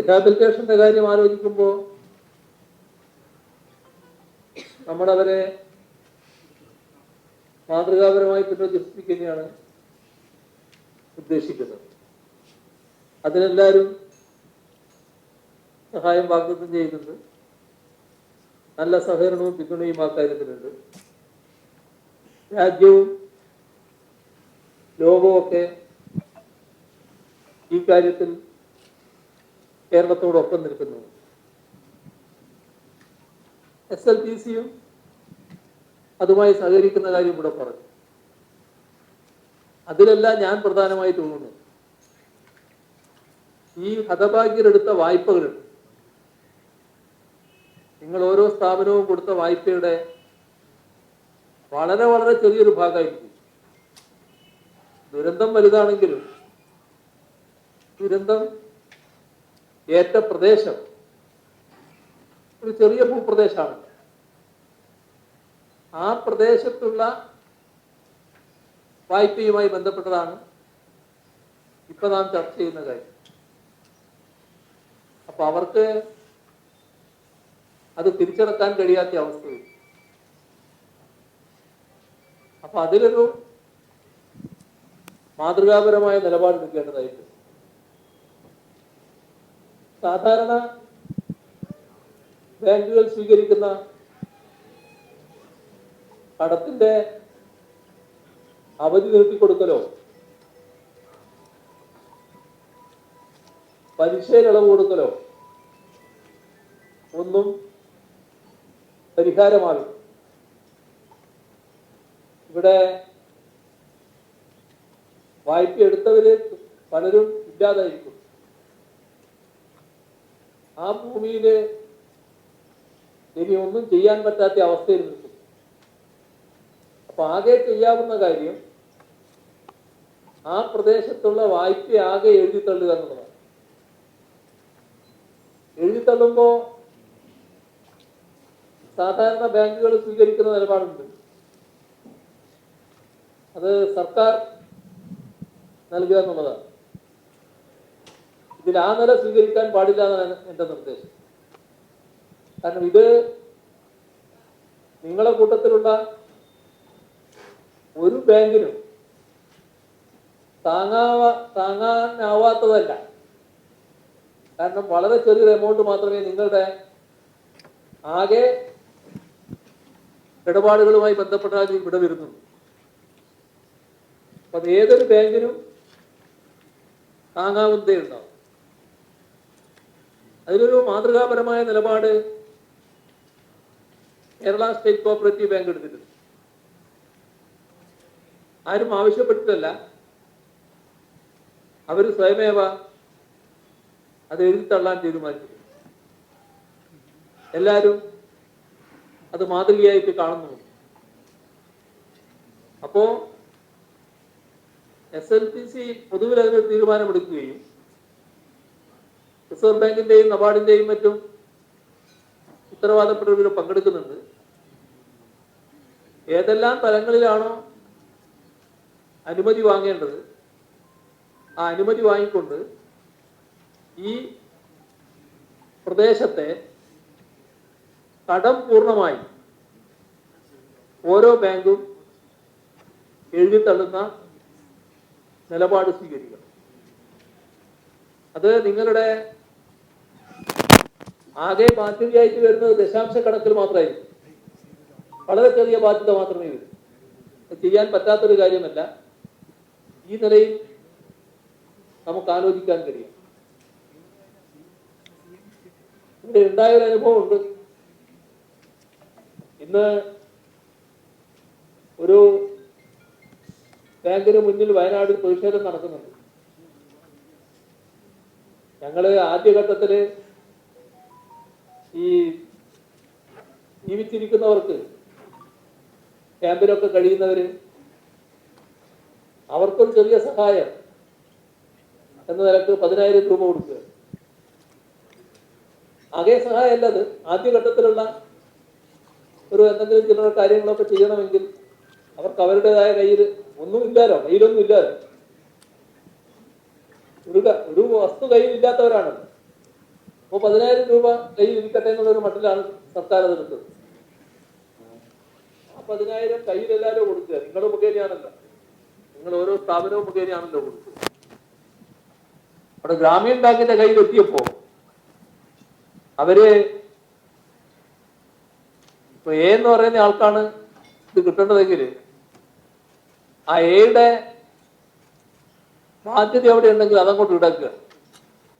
റിഹാബിലിറ്റേഷന്റെ കാര്യം ആലോചിക്കുമ്പോൾ നമ്മളവരെ മാതൃകാപരമായി പുനർജീവിപ്പിക്കുകയാണ് ഉദ്ദേശിക്കുന്നത്. അതിനെല്ലാവരും സഹായം വാഗ്ദത്തം ചെയ്യുന്നുണ്ട്. നല്ല സഹകരണവും പിന്തുണയും ആ കാര്യത്തിലുണ്ട്. രാജ്യവും ലോകവും ഒക്കെ ഈ കാര്യത്തിൽ കേരളത്തോടൊപ്പം നിൽക്കുന്നു. എസ് എൽ പി സിയും അതുമായി സഹകരിക്കുന്ന കാര്യം ഇവിടെ പറഞ്ഞു. അതിലെല്ലാം ഞാൻ പ്രധാനമായി തോന്നുന്നു. ഈ ഹതഭാഗ്യരെടുത്ത വായ്പകളുണ്ട് നിങ്ങൾ ഓരോ സ്ഥാപനവും കൊടുത്ത വായ്പയുടെ വളരെ വളരെ ചെറിയൊരു ഭാഗമായിരിക്കും. ദുരന്തം വലുതാണെങ്കിലും ദുരന്തം ഏറ്റ പ്രദേശം. ഒരു ചെറിയ ഭൂപ്രദേശമാണ്. ആ പ്രദേശത്തുള്ള വായ്പയുമായി ബന്ധപ്പെട്ടതാണ് ഇപ്പൊ നാം ചർച്ച ചെയ്യുന്ന കാര്യം. അപ്പൊ അവർക്ക് അത് തിരിച്ചടക്കാൻ കഴിയാത്ത അവസ്ഥയും അപ്പൊ അതിലൊരു മാതൃകാപരമായ നിലപാടെടുക്കേണ്ടതായിട്ടുണ്ട്. സാധാരണ ബാങ്കുകൾ സ്വീകരിക്കുന്ന കടത്തിന്റെ അവധി നീട്ടിക്കൊടുക്കലോ പലിശയിൽ ഇളവ് കൊടുക്കലോ? ഒന്നും പരിഹാരമാകും ഇവിടെ വായ്പ എടുത്തവര് പലരും ഇല്ലാതായിരിക്കും ആ ഭൂമിയിൽ ഇനി ഒന്നും ചെയ്യാൻ പറ്റാത്ത അവസ്ഥയിൽ നിൽക്കും. അപ്പൊ ആകെ ചെയ്യാവുന്ന കാര്യം ആ പ്രദേശത്തുള്ള വായ്പ ആകെ എഴുതി തള്ളുക എന്നുള്ളതാണ്. എഴുതി തള്ളുമ്പോ സാധാരണ ബാങ്കുകൾ സ്വീകരിക്കുന്ന നിലപാടുണ്ട്. അത് സർക്കാർ നൽകുക എന്നുള്ളതാണ്. ഇതിൽ ആ നില സ്വീകരിക്കാൻ പാടില്ല എന്നാണ് എന്റെ നിർദ്ദേശം. കാരണം ഇത് നിങ്ങളെ കൂട്ടത്തിലുള്ള ഒരു ബാങ്കിനും താങ്ങാവ താങ്ങാനാവാത്തതല്ല. കാരണം വളരെ ചെറിയൊരു എമൗണ്ട് മാത്രമേ നിങ്ങളുടെ ആകെ ഇടപാടുകളുമായി ബന്ധപ്പെട്ടാൽ ഇവിടെ വരുന്നുള്ളൂ അത് ഏതൊരു ബാങ്കിനും താങ്ങാവുന്നതേ ഉണ്ടാവും. അതിലൊരു മാതൃകാപരമായ നിലപാട് കേരള സ്റ്റേറ്റ് കോപ്പറേറ്റീവ് ബാങ്ക് എടുത്തിട്ടുണ്ട്. ആരും ആവശ്യപ്പെട്ടിട്ടല്ല. അവർ സ്വയമേവ അത് എഴുതി തള്ളാൻ തീരുമാനിച്ചു എല്ലാവരും അത് മാതൃകയായിട്ട് കാണുന്നു അപ്പോ എസ് എൽ ടി സി പൊതുവിൽ അതിനൊരു തീരുമാനമെടുക്കുകയും റിസർവ് ബാങ്കിന്റെയും നബാർഡിന്റെയും മറ്റും ഉത്തരവാദപ്പെട്ടവർ പങ്കെടുക്കുന്നുണ്ട്. ഏതെല്ലാം തലങ്ങളിലാണോ അനുമതി വാങ്ങേണ്ടത്? ആ അനുമതി വാങ്ങിക്കൊണ്ട് ഈ പ്രദേശത്തെ കടം പൂർണമായി ഓരോ ബാങ്കും എഴുതിത്തള്ളുന്ന നിലപാട് സ്വീകരിക്കണം. അത് നിങ്ങളുടെ ആകെ ബാധ്യതയായിട്ട് വരുന്നത് ദശാംശ കണക്കിൽ മാത്രമായിരിക്കും. വളരെ ചെറിയ ബാധ്യത മാത്രമേ വരൂ ചെയ്യാൻ പറ്റാത്തൊരു കാര്യമല്ല. ഈ നിലയിൽ നമുക്ക് ആലോചിക്കാൻ കഴിയും. ഇവിടെ ഉണ്ടായ ഒരു അനുഭവം ഉണ്ട്. ഇന്ന് ഒരു ബാങ്കിന് മുന്നിൽ വയനാട് പ്രതിഷേധം നടക്കുന്നുണ്ട്. ഞങ്ങൾ ആദ്യഘട്ടത്തിൽ ഈ ജീവിച്ചിരിക്കുന്നവർക്ക് ക്യാമ്പിലൊക്കെ കഴിയുന്നവര് അവർക്കൊരു ചെറിയ സഹായം എന്ന നിലയ്ക്ക് പതിനായിരം രൂപ കൊടുക്കുക. ആകെ സഹായമല്ല അത് ആദ്യഘട്ടത്തിലുള്ള ഒരു എന്തെങ്കിലും ചില കാര്യങ്ങളൊക്കെ ചെയ്യണമെങ്കിൽ അവർക്ക് അവരുടേതായ കയ്യിൽ ഒന്നും ഇല്ലാലോ കയ്യിലൊന്നും ഇല്ലാലോ ഒരു ഒരു വസ്തു കയ്യിൽ ഇല്ലാത്തവരാണ് അപ്പോൾ പതിനായിരം രൂപ കയ്യിൽ ഇരിക്കട്ടെ എന്നുള്ളൊരു മട്ടിലാണ് സർക്കാർ അതെടുത്തത് ആ പതിനായിരം കയ്യിൽ എല്ലാവരും കൊടുക്കുക. നിങ്ങൾ മുഖേനയാണല്ലോ നിങ്ങൾ ഓരോ സ്ഥാപനവും മുഖേനയാണല്ലോ കൊടുക്കുക. അവിടെ ഗ്രാമീൺ ബാങ്കിന്റെ കയ്യിൽ എത്തിയപ്പോ അവർ ഇപ്പൊ എ എന്ന് പറയുന്ന ആൾക്കാണ് ഇത് കിട്ടേണ്ടതെങ്കിൽ ആ എയുടെ ബാധ്യത എവിടെ ഉണ്ടെങ്കിൽ അതങ്ങോട്ട് ഇടക്കുക.